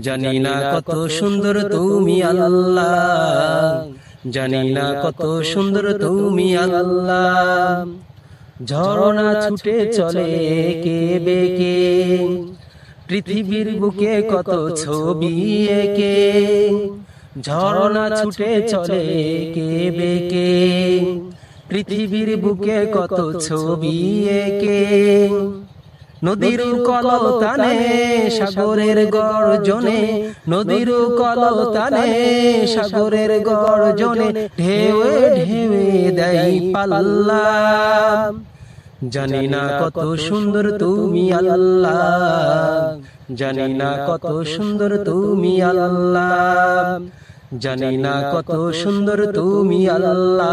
জানি না কত সুন্দর তুমি আল্লাহ। জানি না কত সুন্দর তুমি আল্লাহ। ঝরনা ছুটে চলে কে বেকে? পৃথিবীর বুকে কত ছবি একে? ঝরনা ছুটে চলে কে বেকে? পৃথিবীর বুকে কত ছবি একে? নদীর কলতানে সাগরের গর্জনে নদীর কলতানে সাগরের গর্জনে ঢেউে ঢেউে দেয় পাল্লা জানি না কত সুন্দর তুমি আল্লাহ। জানি না কত সুন্দর তুমি আল্লাহ। জানি না কত সুন্দর তুমি আল্লাহ।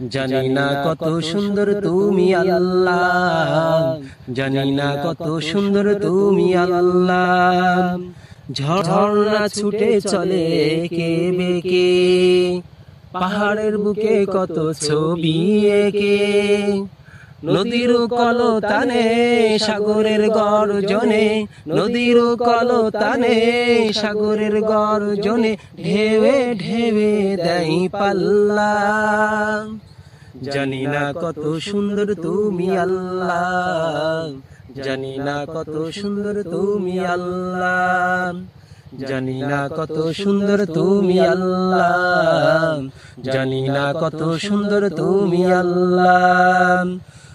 জানি না কত সুন্দর তুমি আল্লাহ। জানি না কত সুন্দর তুমি আল্লাহ। ঝর্ণা ছুটে চলে কে বেকে পাহাড়ের বুকে কত ছবি একে? নদীর কলতানে, সাগরের গর্জনে, নদীর কলতানে, সাগরের গর্জনে ঢেউে ঢেউে দেয় পাল্লা। জানি না কত সুন্দর তুমি আল্লাহ, জানি না কত সুন্দর তুমি আল্লাহ, জানি না কত সুন্দর তুমি আল্লাহ, জানি না কত সুন্দর তুমি আল্লাহ